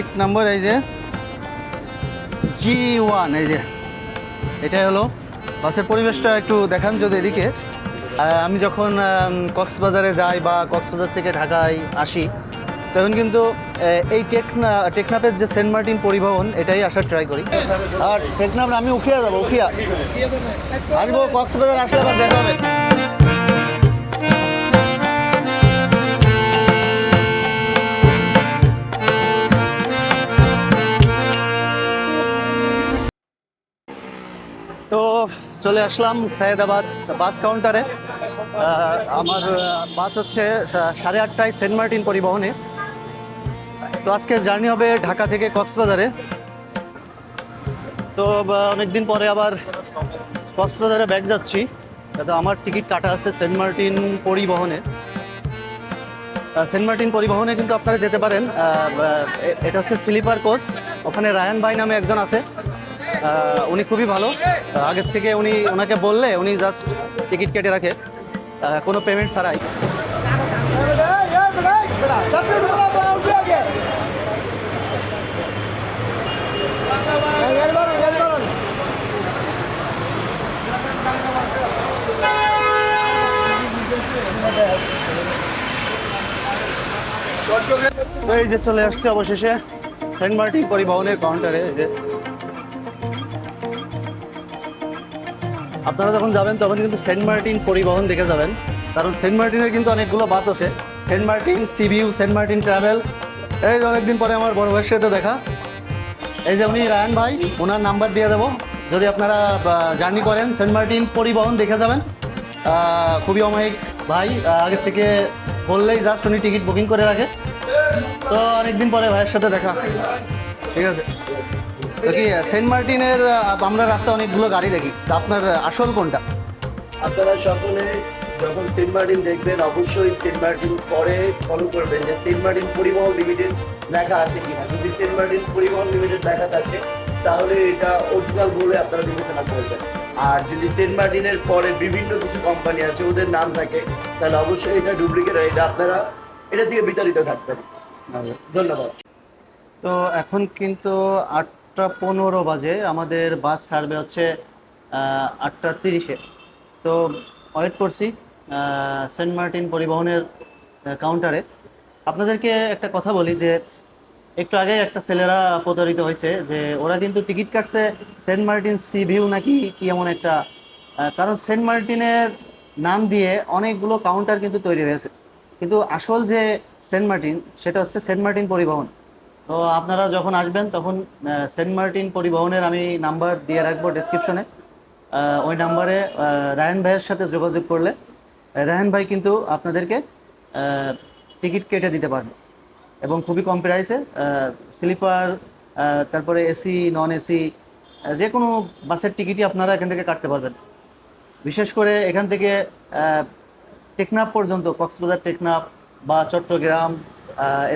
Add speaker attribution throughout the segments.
Speaker 1: Seat number, এই যে জি one এই যে। এটাই হলো। বাসের পরিবেশটা একটু দেখান যদি এদিকে। আমি যখন কক্সবাজারে যাই বা কক্সবাজার থেকে ঢাকায় আসি, তখন কিন্তু এই টেকনা, টেকনাফের যে সেন্ট মার্টিন পরিবহন, এটাই আসার ট্রাই করি। আর টেকনাফ আমি উখিয়া যাব, উখিয়া। আসব কক্সবাজার, আসলে আবার দেখা হবে। তো চলে আসলাম সায়েদাবাদ বাস কাউন্টারে। আমার বাস হচ্ছে সাড়ে আটটায় সেন্ট মার্টিন পরিবহনে। তো আজকে জার্নি হবে ঢাকা থেকে কক্সবাজারে। তো অনেকদিন পরে আবার কক্সবাজারে ব্যাগ যাচ্ছি। তো আমার টিকিট কাটা আছে সেন্ট মার্টিন পরিবহনে। সেন্ট মার্টিন পরিবহনে কিন্তু আপনারা যেতে পারেন। এটা হচ্ছে স্লিপার কোচ। ওখানে রায়ান ভাই নামে একজন আছে। উনি খুবই ভালো। আগের থেকে উনি ওনাকে বললে উনি জাস্ট টিকিট কেটে রাখে। কোনো পেমেন্ট ছাড়াই। এই যে চলে আসছে অবশেষে সেন্ট মার্টিন পরিবহনের কাউন্টারে যে আপনারা যখন যাবেন, তখন কিন্তু সেন্ট মার্টিন পরিবহন দেখে যাবেন। কারণ সেন্ট মার্টিনের কিন্তু অনেকগুলো বাস আছে। Saint Martin sea view Saint Martin travel. এই যে অনেকদিন পরে আমার বড় ভাইয়ের সাথে দেখা। এই যে উনি রায়ন ভাই, ওনার নাম্বার দিয়ে দেবো। যদি আপনারা জার্নি করেন, সেন্ট মার্টিন পরিবহন দেখে যাবেন। খুবই অমায়িক ভাই। আগের থেকে বললেই জাস্ট উনি টিকিট বুকিং করে রাখে। তো অনেকদিন পরে ভাইয়ের সাথে দেখা। ঠিক আছে। কি সেন্ট মার্টিনের আমরা রাস্তায় অনেকগুলো গাড়ি দেখি। আপনার আসল কোনটা?
Speaker 2: আপনারা সকলে যখন সেন্ট মার্টিন দেখবেন অবশ্যই সেন্ট মার্টিন পরে ফলো করবেন যে সেন্ট মার্টিন পরিবহন লিমিটেড লেখা আছে কিনা। যদি সেন্ট মার্টিন পরিবহন লিমিটেড লেখা থাকে তাহলে এটা অরিজিনাল বলে আপনারা বিবেচনা করবেন। আর যদি সেন্ট মার্টিনের পরে বিভিন্ন কিছু কোম্পানি আছে ওদের নাম থাকে তাহলে অবশ্যই এটা ডুপ্লিকেট এটা আপনারা এটা থেকে বিতাড়িত থাকবেন। ধন্যবাদ।
Speaker 1: তো এখন কিন্তু আটটা পনেরো বাজে। আমাদের বাস ছাড়বে হচ্ছে আটটা তিরিশে। তো ওয়েট করছি সেন্ট মার্টিন পরিবহনের কাউন্টারে আপনাদেরকে একটা কথা বলি যে, একটু আগে একটা ছেলেরা প্রতারিত হয়েছে যে, ওরা কিন্তু টিকিট কাটছে সেন্ট মার্টিন সি ভিউ নাকি কি এমন একটা কারণ সেন্ট মার্টিনের নাম দিয়ে অনেকগুলো কাউন্টার কিন্তু তৈরি হয়েছে। কিন্তু আসল যে সেন্ট মার্টিন সেটা হচ্ছে সেন্ট মার্টিন পরিবহন। তো আপনারা যখন আসবেন, তখন সেন্ট মার্টিন পরিবহনের আমি নাম্বার দিয়ে রাখব ডেসক্রিপশনে ওই নাম্বারে রায়ন ভাইয়ের সাথে যোগাযোগ করলে রায়ন ভাই কিন্তু আপনাদেরকে টিকিট কেটে দিতে পারবে। এবং খুবই কম প্রাইসে স্লিপার তারপরে এসি, নন এসি যে কোনো বাসের টিকিটই আপনারা এখান থেকে কাটতে পারবেন। বিশেষ করে এখান থেকে টেকনাফ পর্যন্ত, কক্সবাজার টেকনাফ বা চট্টগ্রাম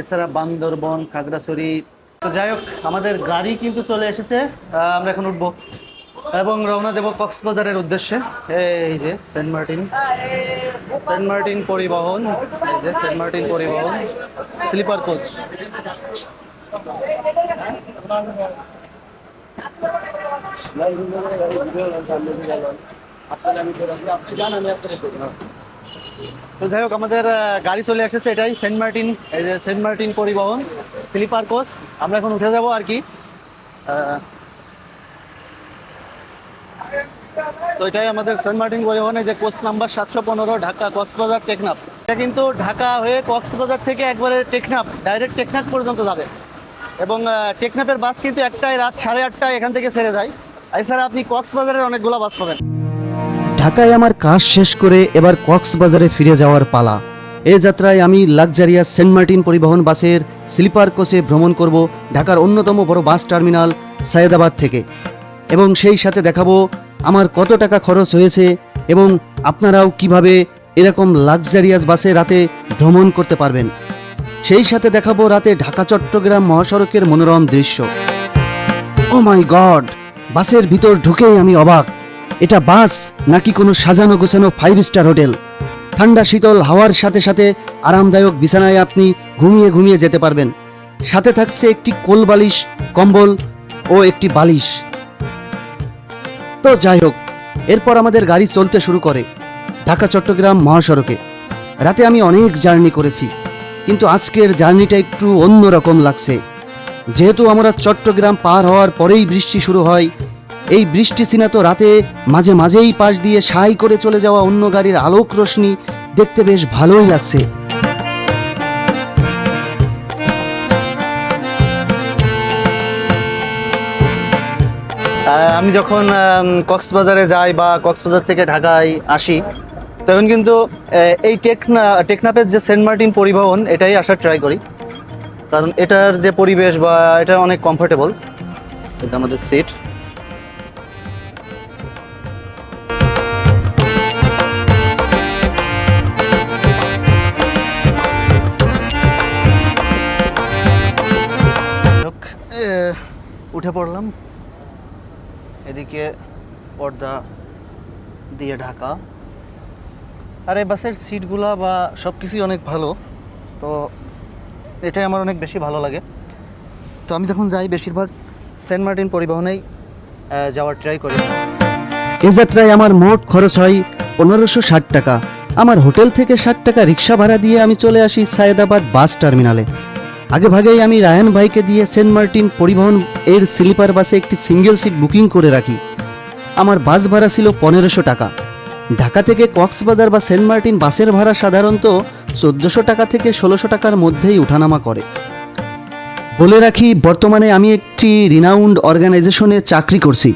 Speaker 1: এছাড়া বান্দরবন, খাগড়াছড়ি। তো যাই হোক, আমাদের গাড়ি কিন্তু চলে এসেছে। আমরা এখন উঠবো এবং রওনা দেব কক্সবাজারের উদ্দেশ্যে। এই যে সেন্ট মার্টিন। সেন্ট মার্টিন পরিবহন। এই যে সেন্ট মার্টিন পরিবহন। Sleeper coach.
Speaker 2: আপনারা আমি আপনি জান আমি আপনাদের করি
Speaker 1: তো যাই হোক আমাদের গাড়ি চলে এসেছে এটাই সেন্ট মার্টিন এই যে সেন্ট মার্টিন পরিবহন স্লিপার কোচ। আমরা এখন উঠে যাব আর কি। তো এটাই আমাদের সেন্ট মার্টিন পরিবহনে যে কোচ নাম্বার সাতশো পনেরো ঢাকা কক্সবাজার টেকনাফ। এটা কিন্তু ঢাকা হয়ে কক্সবাজার থেকে একবারে টেকনাফ ডাইরেক্ট টেকনাফ পর্যন্ত যাবে। এবং আহ, টেকনাফের বাস কিন্তু একটাই রাত সাড়ে আটটায় এখান থেকে ছেড়ে যায়। এছাড়া আপনি কক্সবাজারের অনেকগুলো বাস পাবেন।
Speaker 3: ঢাকায় আমার কাজ শেষ করে এবার কক্সবাজারে ফিরে যাওয়ার পালা। এ যাত্রায় আমি লাক্সারিয়াস সেন্ট মার্টিন পরিবহন বাসের স্লিপার কোচে ভ্রমণ করব ঢাকার অন্যতম বড় বাস টার্মিনাল সায়েদাবাদ থেকে। এবং সেই সাথে দেখাবো আমার কত টাকা খরচ হয়েছে এবং আপনারাও কীভাবে এরকম লাক্সারিয়াস বাসে রাতে ভ্রমণ করতে পারবেন। সেই সাথে দেখাবো রাতে ঢাকা চট্টগ্রাম মহাসড়কের মনোরম দৃশ্য। ও মাই গড বাসের ভিতর ঢুকেই আমি অবাক। এটা বাস নাকি কোনো সাজানো গোছানো ফাইভ স্টার হোটেল? ঠান্ডা, শীতল, হাওয়ার সাথে সাথে আরামদায়ক বিছানায় আপনি ঘুমিয়ে ঘুমিয়ে যেতে পারবেন। সাথে থাকছে একটি কোল বালিশ, কম্বল ও একটি বালিশ। তো যাই হোক, এরপর আমাদের গাড়ি চলতে শুরু করে ঢাকা, চট্টগ্রাম মহাসড়কে। রাতে আমি অনেক জার্নি করেছি, কিন্তু আজকের জার্নিটা একটু অন্যরকম লাগছে। যেহেতু আমরা চট্টগ্রাম পার হওয়ার পরেই বৃষ্টি শুরু হয় এই বৃষ্টি সিনা তো রাতে মাঝে মাঝেই পাশ দিয়ে সাই করে চলে যাওয়া অন্য গাড়ির আলোক রশ্মি দেখতে বেশ ভালোই লাগছে।
Speaker 1: আমি যখন কক্সবাজারে যাই বা কক্সবাজার থেকে ঢাকায় আসি, তখন কিন্তু এই টেকনা টেকনাপের যে সেন্ট মার্টিন পরিবহন, এটাই আসার ট্রাই করি। কারণ এটার যে পরিবেশ বা এটা অনেক কমফোর্টেবল এটা আমাদের সিট পর্দা দিয়ে ঢাকা। আর এই বাসের সিটগুলা বা সব কিছুই অনেক ভালো, তো এটাই আমার অনেক বেশি ভালো লাগে। তো আমি যখন যাই, বেশিরভাগ সেন্ট মার্টিন পরিবহনেই যাওয়ার ট্রাই করি।
Speaker 3: এ যাত্রায় আমার মোট খরচ হয় পনেরোশো ষাট টাকা। আমার হোটেল থেকে ষাট টাকা রিক্সা ভাড়া দিয়ে আমি চলে আসি সায়েদাবাদ বাস টার্মিনালে। আগে ভাগেই আমি রায়ান ভাইকে দিয়ে সেন্ট মার্টিন পরিবহন এর স্লিপার বাসে একটি সিঙ্গেল সিট বুকিং করে রাখি। আমার বাস ভাড়া ছিল পনেরোশো টাকা। ঢাকা থেকে কক্সবাজার বা সেন্ট মার্টিন বাসের ভাড়া সাধারণত চোদ্দোশো টাকা থেকে ষোলোশো টাকার মধ্যেই ওঠানামা করে। বলে রাখি, বর্তমানে আমি একটি রিনাউন্ড অর্গানাইজেশনে চাকরি করছি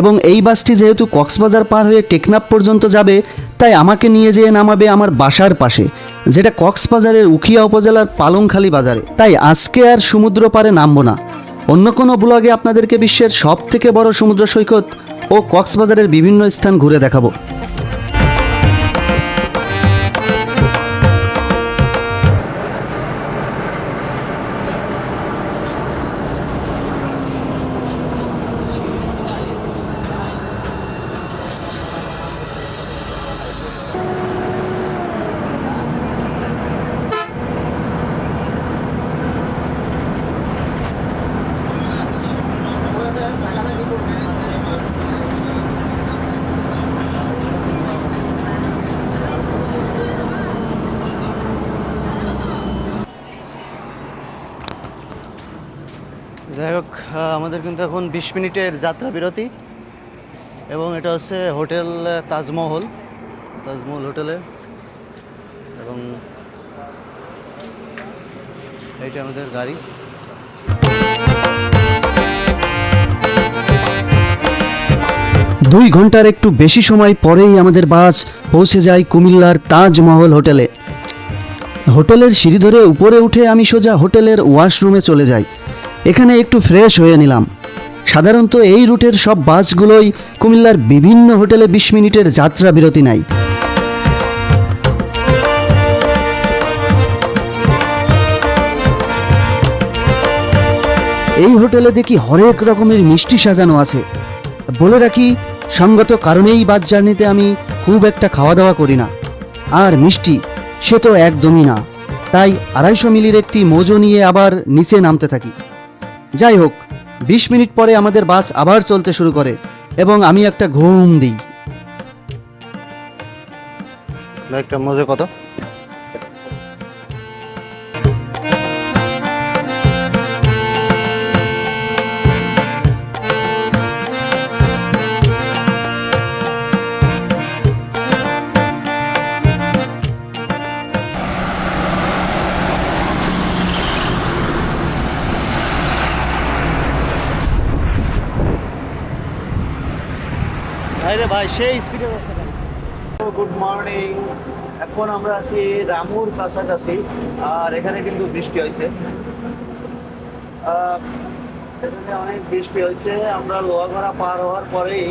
Speaker 3: এবং এই বাসটি যেহেতু কক্সবাজার পার হয়ে টেকনাফ পর্যন্ত যাবে, তাই আমাকে নিয়ে যেয়ে নামাবে আমার বাসার পাশে, যেটা কক্সবাজারের উখিয়া উপজেলার পালংখালী বাজারে। তাই আজকে আর সমুদ্র পারে নামবো না। অন্য কোনো ব্লগে আপনাদেরকে বিশ্বের সব থেকে বড় সমুদ্র সৈকত ও কক্সবাজারের বিভিন্ন স্থান ঘুরে দেখাবো।
Speaker 1: আমাদের কিন্তু এখন বিশ মিনিটের যাত্রা বিরতি। এবং এটা হচ্ছে হোটেল তাজমহল তাজমহল হোটেলে। এবং এইটা আমাদের গাড়ি।
Speaker 3: দুই ঘণ্টার একটু বেশি সময় পরেই আমাদের বাস পৌঁছে যায় কুমিল্লার তাজমহল হোটেলে। হোটেলের সিঁড়ি ধরে উপরে উঠে আমি সোজা হোটেলের ওয়াশরুমে চলে যাই। এখানে একটু ফ্রেশ হয়ে নিলাম। সাধারণত এই রুটের সব বাসগুলোই কুমিল্লার বিভিন্ন হোটেলে বিশ মিনিটের যাত্রা বিরতি নাই এই হোটেলে দেখি হরেক রকমের মিষ্টি সাজানো আছে। বলে রাখি, সঙ্গত কারণেই বাস জার্নিতে আমি খুব একটা খাওয়া দাওয়া করি না। আর মিষ্টি, সে তো একদমই না। তাই আড়াইশো মিলির একটি মোজো নিয়ে আবার নিচে নামতে থাকি। যাই হোক, বিশ মিনিট পরে আমাদের বাস আবার চলতে শুরু করে এবং আমি একটা ঘুম দিই।
Speaker 1: একটা মজা কত ভাই রে ভাই, সেই স্পিডে যাচ্ছে গাড়ি গুড মর্নিং এখন আমরা আছি রামুর কাছাকাছি, আর এখানে কিন্তু বৃষ্টি হয়েছে। এখানে অনেক বৃষ্টি হয়েছে। আমরা লোহাগড়া পার হওয়ার পরেই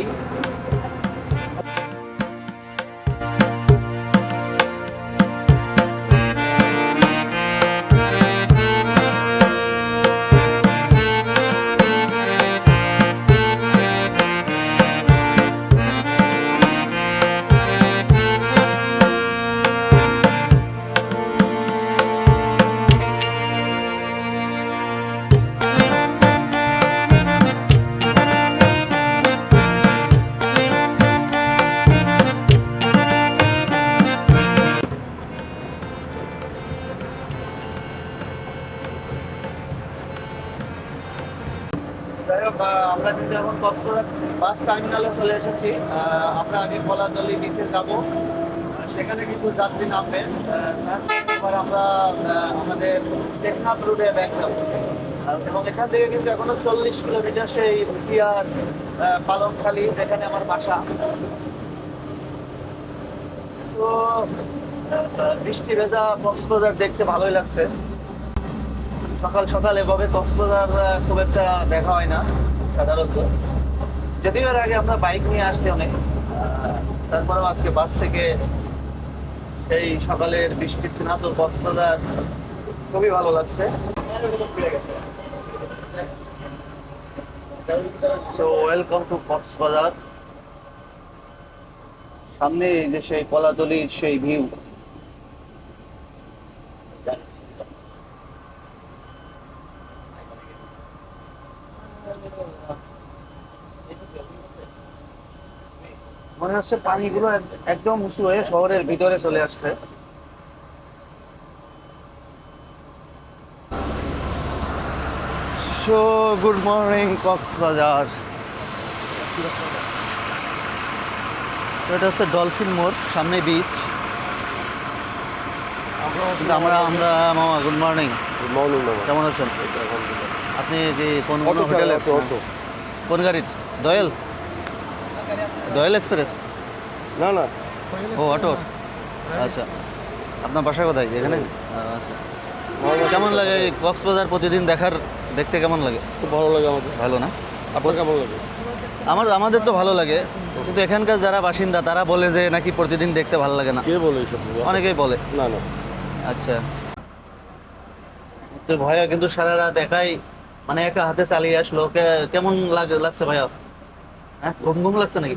Speaker 1: কক্সবাজার বাস টার্মিনালে চলে এসেছি। আমরা আগে কলাতলি বিচে যাব। সেখানে কিন্তু যাত্রী নামবে। তারপর আমরা আমাদের টেকনাফ রুটে ব্যাক যাব। এবং এখান থেকে কিন্তু এখনও চল্লিশ কিলোমিটার সেই উঠিয়ার পালংখালি, যেখানে আমার বাসা। তো বৃষ্টি ভেজা কক্সবাজার দেখতে ভালোই লাগছে। সকাল সকাল এভাবে কক্সবাজার খুব একটা দেখা হয় না, সাধারণত। যদিও এর আগে আমরা বাইক নিয়ে আসছি অনেক তারপরেও আজকে বাস থেকে সেই সকালের বৃষ্টি, স্নাত কক্সবাজার, খুবই ভালো লাগছে। সো ওয়েলকাম টু সামনে এই যে সেই কলাতলির সেই ভিউ মনে হচ্ছে পানিগুলো এক- একদম উঁচু হয়ে শহরের ভিতরে চলে আসছে। সো গুড মর্নিং কক্সবাজার এটা হচ্ছে ডলফিন মোড় সামনে বিচ আমরা আমরা মামা গুড মর্নিং
Speaker 4: মর্নিং
Speaker 1: কেমন আছেন? আপনি যে কোন কোন হোটেলে। কোন গাড়ির? দয়াল? দয়াল এক্সপ্রেস?
Speaker 4: না না।
Speaker 1: ও অটো? আচ্ছা। আপনার বাসা কোথায়? এখানে? আচ্ছা। কেমন লাগে এই কক্সবাজার প্রতিদিন দেখার দেখতে কেমন লাগে?
Speaker 4: খুব ভালো লাগে আমাদের।
Speaker 1: ভালো না?
Speaker 4: আপনার কেমন লাগে?
Speaker 1: আমার আমাদের তো ভালো লাগে। কিন্তু এখানকার যারা বাসিন্দা তারা বলে যে নাকি প্রতিদিন দেখতে ভালো লাগে না।
Speaker 4: কে বলে এইসব?
Speaker 1: অনেকেই বলে।
Speaker 4: না না।
Speaker 1: আচ্ছা। তো ভাইয়া কিন্তু সারা রাত একাই মানে একা হাতে চালিয়ে আসলো। কেমন লাগে লাগছে ভাইয়া? হ্যাঁ ঘুম ঘুম লাগছে নাকি?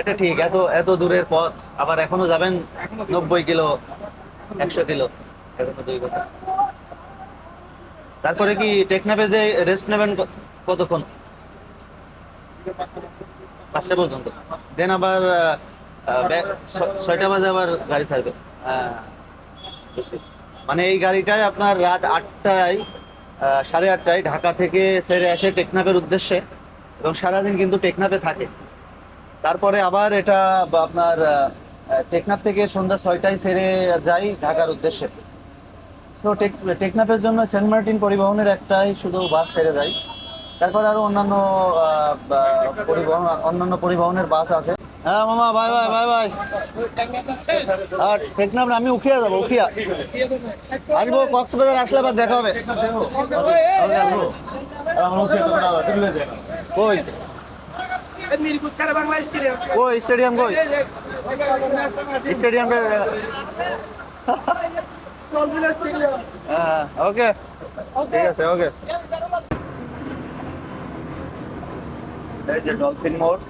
Speaker 1: এটা ঠিক, এত এত দূরের পথ, আবার এখনও যাবেন নব্বই কিলো, একশো কিলো তারপরে কি টেকনাফে যে রেস্ট নেবেন কতক্ষণ? পাঁচটা পর্যন্ত। দেন আবার ছয়টা বাজে আবার গাড়ি ছাড়বে। হ্যাঁ। মানে এই গাড়িটাই আপনার রাত আটটায় সাড়ে আটটায় ঢাকা থেকে ছেড়ে আসে টেকনাফের উদ্দেশ্যে। এবং সারাদিন কিন্তু টেকনাফে থাকে। তারপরে আবার এটা আপনার টেকনাফ থেকে সন্ধ্যা ছয়টায় ছেড়ে যাই ঢাকার উদ্দেশ্যে। তো টেক- টেকনাফের জন্য সেন্ট মার্টিন পরিবহনের একটাই শুধু বাস ছেড়ে যায় তারপর আরও অন্যান্য পরিবহন অন্যান্য পরিবহনের বাস আছে। হ্যাঁ মামা বাই বাই বাই বাই। আর টেকনাফ আমি উখিয়া যাব উখিয়া। আসব কক্সবাজার আসলে আবার দেখা হবে। কই
Speaker 5: মিরপুর ছাড়া বাংলা স্টেডিয়াম
Speaker 1: কই? স্টেডিয়াম কই স্টেডিয়ামটা
Speaker 5: ডলফিন স্টেডিয়াম।
Speaker 1: হ্যাঁ ওকে। ঠিক আছে ওকে। এই যে ডলফিন মোড়।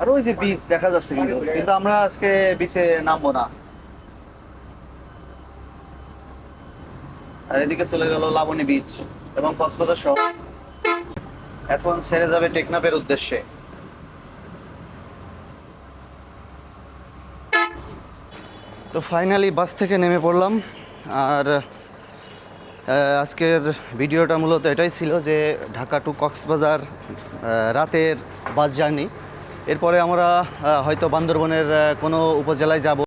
Speaker 1: আর ওই যে বিচ দেখা যাচ্ছে কিন্তু কিন্তু আমরা আজকে বিচে নামবো না। আর এদিকে চলে গেল লাবণী বিচ এবং কক্সবাজার শহর। এখন ছেড়ে যাবে টেকনাফের উদ্দেশ্যে। তো ফাইনালি বাস থেকে নেমে পড়লাম। আর আজকের ভিডিওটা মূলত এটাই ছিল যে ঢাকা টু কক্সবাজার রাতের বাস জার্নি এরপরে আমরা হয়তো বান্দরবনের কোনো উপজেলায় যাব।